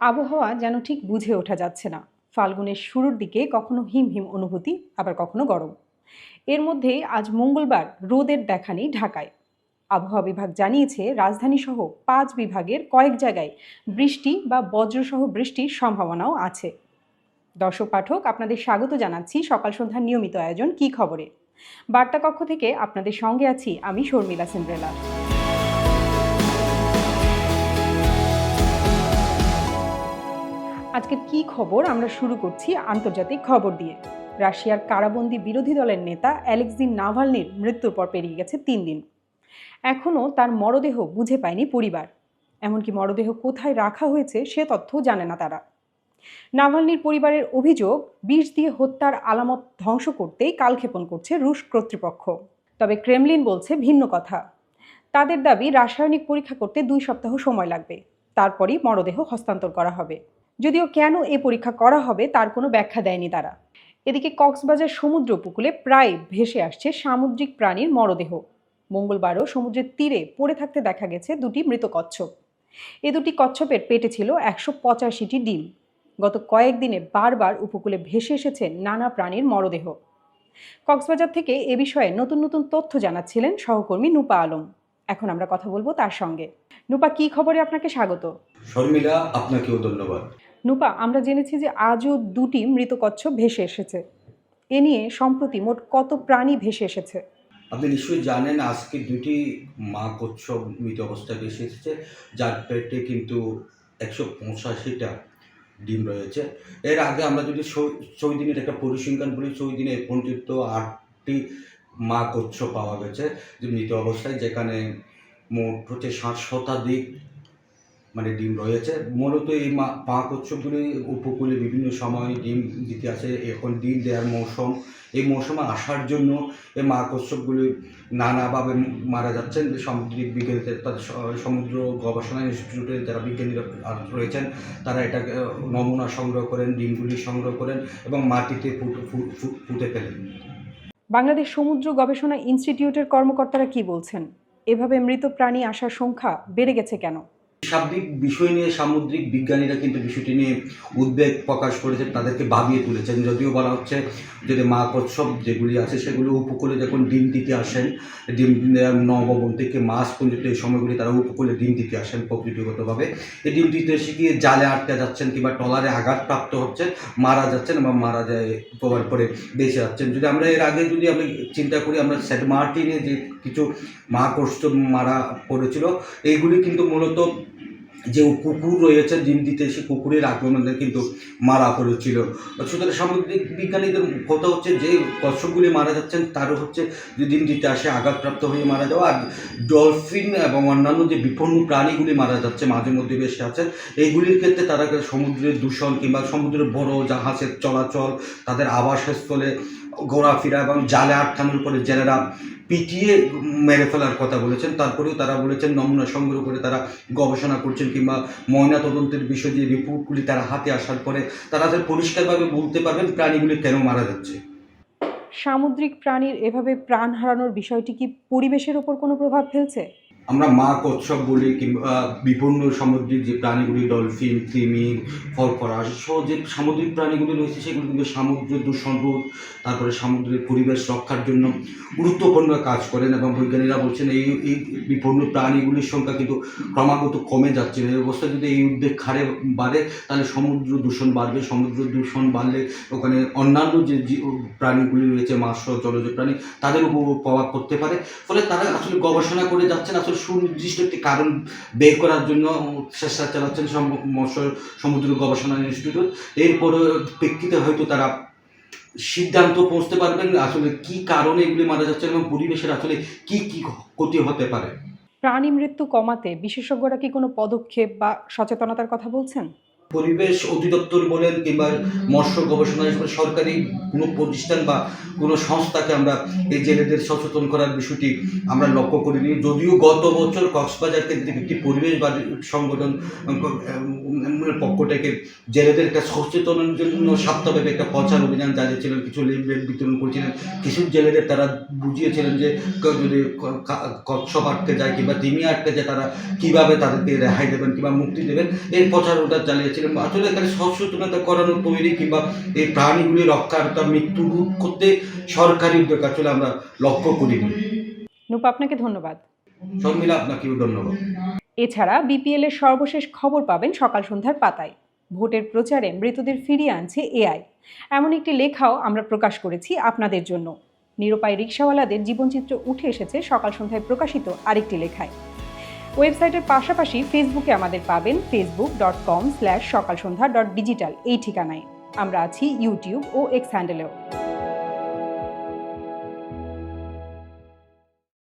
আবহাওয়া যেন ঠিক বুঝে ওঠা যাচ্ছে না। ফাল্গুনের শুরুর দিকে কখনো হিম হিম অনুভূতি, আবার কখনো গরম। এর মধ্যে আজ মঙ্গলবার রোদের দেখা নেই ঢাকায়। আবহাওয়া বিভাগ জানিয়েছে রাজধানী সহ পাঁচ বিভাগের কয়েক জায়গায় বৃষ্টি বা বজ্রসহ বৃষ্টির সম্ভাবনাও আছে। দর্শক পাঠক, আপনাদের স্বাগত জানাচ্ছি সকাল সন্ধ্যার নিয়মিত আয়োজন কি খবরে? বার্তা কক্ষ থেকে আপনাদের সঙ্গে আছি আমি শর্মিলা সিন্ড্রেলা আজকের কি খবর? আমরা শুরু করছি আন্তর্জাতিক খবর দিয়ে। রাশিয়ার কারাবন্দী বিরোধী দলের নেতা অ্যালেক্সিন নাভালনির মৃত্যুর পর পেরিয়ে গেছে তিন দিন। এখনও তার মরদেহ বুঝে পায়নি পরিবার। এমনকি মরদেহ কোথায় রাখা হয়েছে সে তথ্য জানে না তারা। নাভালনির পরিবারের অভিযোগ, বিষ দিয়ে হত্যার আলামত ধ্বংস করতেই কালক্ষেপণ করছে রুশ কর্তৃপক্ষ। তবে ক্রেমলিন বলছে ভিন্ন কথা। তাদের দাবি, রাসায়নিক পরীক্ষা করতে দুই সপ্তাহ সময় লাগবে। তারপরই মরদেহ হস্তান্তর করা হবে। যদিও কেন এ পরীক্ষা করা হবে তার কোনো ব্যাখ্যা দেয়নি তারা। এদিকে কক্সবাজার সমুদ্র উপকূলে প্রায় ভেসে আসছে সামুদ্রিক প্রাণীর মরদেহ। মঙ্গলবারও সমুদ্রের তীরে পড়ে থাকতে দেখা গেছে দুটি মৃত কচ্ছপ। এ দুটি কচ্ছপের পেটে ছিল একশো পঁচাশিটি ডিম। গত কয়েকদিনে বারবার উপকূলে ভেসে এসেছে নানা প্রাণীর মরদেহ। কক্সবাজার থেকে এ বিষয়ে নতুন নতুন তথ্য জানাচ্ছিলেন সহকর্মী নুপা আলম। এখন আমরা কথা বলব তার সঙ্গে। নুপা, কি খবরে আপনাকে স্বাগত? শর্মিলা, আপনাকেও ধন্যবাদ। নুপা, আমরা জেনেছি যে আজও দুটি মৃত কচ্ছপ ভেসে এসেছে। এ নিয়ে সম্প্রতি মোট কত প্রাণী ভেসে এসেছে? আপনি নিশ্চয়ই জানেন আজকে দুটি মা কচ্ছপ মৃত অবস্থায় ভেসে এসেছে, যার পেটে কিন্তু একশো পঁচাশিটা ডিম রয়েছে। এর আগে আমরা যদি দিনের একটা পরিসংখ্যান বলি দিনে এ পর্যন্ত আটটি মা কচ্ছপ পাওয়া গেছে যে মৃত অবস্থায়, যেখানে মোট হচ্ছে ষাট শতাধিক মানে ডিম রয়েছে। মূলত এই মা পা কচ্ছপগুলি উপকূলে বিভিন্ন সময় ডিম দিতে আসে। এখন ডিম দেওয়ার মৌসুম। এই মৌসুমে আসার জন্য এই মা কচ্ছপগুলি নানাভাবে মারা যাচ্ছেন। সামুদ্রিক বিজ্ঞানীদের তাদের সমুদ্র গবেষণা ইনস্টিটিউটে যারা বিজ্ঞানীরা রয়েছেন, তারা এটাকে নমুনা সংগ্রহ করেন, ডিমগুলি সংগ্রহ করেন এবং মাটিতে ফুট- ফেলেন। বাংলাদেশ সমুদ্র গবেষণা ইনস্টিটিউটের কর্মকর্তারা কি বলছেন? এভাবে মৃত প্রাণী আসার সংখ্যা বেড়ে গেছে কেন? সার্বিক বিষয় নিয়ে সামুদ্রিক বিজ্ঞানীরা কিন্তু বিষয়টি নিয়ে উদ্বেগ প্রকাশ করেছেন তাদেরকে ভাবিয়ে তুলেছেন। যদিও বলা হচ্ছে যে মা কচ্ছপ যেগুলি আছে, সেগুলো উপকূলে যখন ডিম দিতে আসেন, ডিম নবম থেকে মাস পর্যন্ত এই সময়গুলি তারা উপকূলে ডিম দিতে আসেন প্রকৃতিগতভাবে। এই ডিম দিতে এসে গিয়ে জালে আটকে যাচ্ছেন কিংবা টলারে আঘাতপ্রাপ্ত হচ্ছেন মারা যাচ্ছেন বা মারা যায় প্রবার পরে বেঁচে যাচ্ছেন। যদি আমরা এর আগে যদি আমি চিন্তা করি, আমরা সেন্ট মার্টিনে যে কিছু মা কচ্ছপ মারা পড়েছিল, এইগুলি কিন্তু মূলত যে কুকুর রয়েছে, ডিম দিতে এসে কুকুরের আক্রমণে কিন্তু মারা পড়েছিল। সুতরাং সামুদ্রিক বিজ্ঞানীদের কথা হচ্ছে, যে কচ্ছপগুলি মারা যাচ্ছেন, তারও হচ্ছে যে ডিম দিতে আসে, আঘাতপ্রাপ্ত হয়ে মারা যাওয়া। আর ডলফিন এবং অন্যান্য যে বিপন্ন প্রাণীগুলি মারা যাচ্ছে, মাঝে মধ্যে বেশি আছে, এইগুলির ক্ষেত্রে তারা সমুদ্রের দূষণ কিংবা সমুদ্রের বড় জাহাজের চলাচল, তাদের আবাসস্থলে ঘোরাফেরা এবং জালে আটকানোর পরে জেলেরা পিটিয়ে মেরে ফেলার কথা বলেছেন। তারপরেও তারা বলেছেন, নমুনা সংগ্রহ করে তারা গবেষণা করছেন কিংবা ময়না তদন্তের বিষয় যে রিপোর্টগুলি তারা হাতে আসার পরে তারা পরিষ্কারভাবে বলতে পারবেন প্রাণীগুলি কেন মারা যাচ্ছে। সামুদ্রিক প্রাণীর এভাবে প্রাণ হারানোর বিষয়টি কি পরিবেশের ওপর কোনো প্রভাব ফেলছে? আমরা মা কচ্ছপ বলি কিংবা বিপন্ন সামুদ্রিক যে প্রাণীগুলি, ডলফিন কৃমি ফরফরাস সহ যে সামুদ্রিক প্রাণীগুলি রয়েছে, সেগুলি কিন্তু সমুদ্র দূষণ রোধ তারপরে সামুদ্রিক পরিবেশ রক্ষার জন্য গুরুত্বপূর্ণ কাজ করেন এবং বৈজ্ঞানিকরা বলছেন এই এই বিপন্ন প্রাণীগুলির সংখ্যা কিন্তু ক্রমাগত কমে যাচ্ছে। এই অবস্থায় যদি এই উদ্বেগ হারে বাড়ে, তাহলে সমুদ্র দূষণ বাড়বে। সমুদ্র দূষণ বাড়লে ওখানে অন্যান্য যে প্রাণীগুলি রয়েছে মাছ জলজ প্রাণী, তাদের উপর প্রভাব পড়তে পারে। ফলে তারা আসলে গবেষণা করে যাচ্ছেন, আসলে সুনির্দিষ্ট একটি কারণ বের করার জন্য চেষ্টা চালাচ্ছেন সমুদ্র গবেষণা ইনস্টিটিউট। এর প্রেক্ষিতে হয়তো তারা সিদ্ধান্ত পৌঁছতে পারবেন আসলে কি কারণে এগুলি মারা যাচ্ছে এবং পরিবেশের আসলে কি কি ক্ষতি হতে পারে। প্রাণী মৃত্যু কমাতে বিশেষজ্ঞরা কি কোনো পদক্ষেপ বা সচেতনতার কথা বলছেন? পরিবেশ অধিদপ্তর বলেন কিংবা মৎস্য গবেষণা সরকারি কোনো প্রতিষ্ঠান বা কোনো সংস্থাকে আমরা এই জেলেদের সচেতন করার বিষয়টি আমরা লক্ষ্য করিনি। যদিও গত বছর কক্সবাজার কেন্দ্রিক একটি পরিবেশবাদী সংগঠন পক্ষ থেকে জেলেদের একটা সচেতনের জন্য সপ্তাহব্যাপী একটা প্রচার অভিযান চালিয়েছিলেন কিছু লেনদেন বিতরণ করেছিলেন। কিছু জেলেদের তারা বুঝিয়েছিলেন যে যদি কচ্ছপ আটকে যায় কিংবা তিমি আটকে যায় তারা কীভাবে তাদেরকে রেহাই দেবেন কিংবা মুক্তি দেবেন? এই প্রচার ওটা চালিয়েছেন পেরেছিলেন আসলে এখানে সচেতনতা করানো তৈরি কিংবা এই প্রাণীগুলি রক্ষার তার মৃত্যু রোধ করতে সরকারি উদ্যোগ আসলে আমরা লক্ষ্য করিনি। নুপ আপনাকে ধন্যবাদ। সব মিলে আপনাকেও ধন্যবাদ। এছাড়া বিপিএল এর সর্বশেষ খবর পাবেন সকাল সন্ধ্যার পাতায়। ভোটের প্রচারে মৃতদের ফিরিয়ে আনছে এআই। এমন একটি লেখাও আমরা প্রকাশ করেছি আপনাদের জন্য। নিরুপায় রিক্সাওয়ালাদের জীবনচিত্র উঠে এসেছে সকাল সন্ধ্যায় প্রকাশিত আরেকটি লেখায়। ওয়েবসাইটের পাশাপাশি ফেসবুকে আমাদের পাবেন ফেসবুক ডট কম স্ল্যাশ সকাল সন্ধ্যা ডট ডিজিটাল এই ঠিকানায়। আমরা আছি ইউটিউব ও এক্স হ্যান্ডেলেও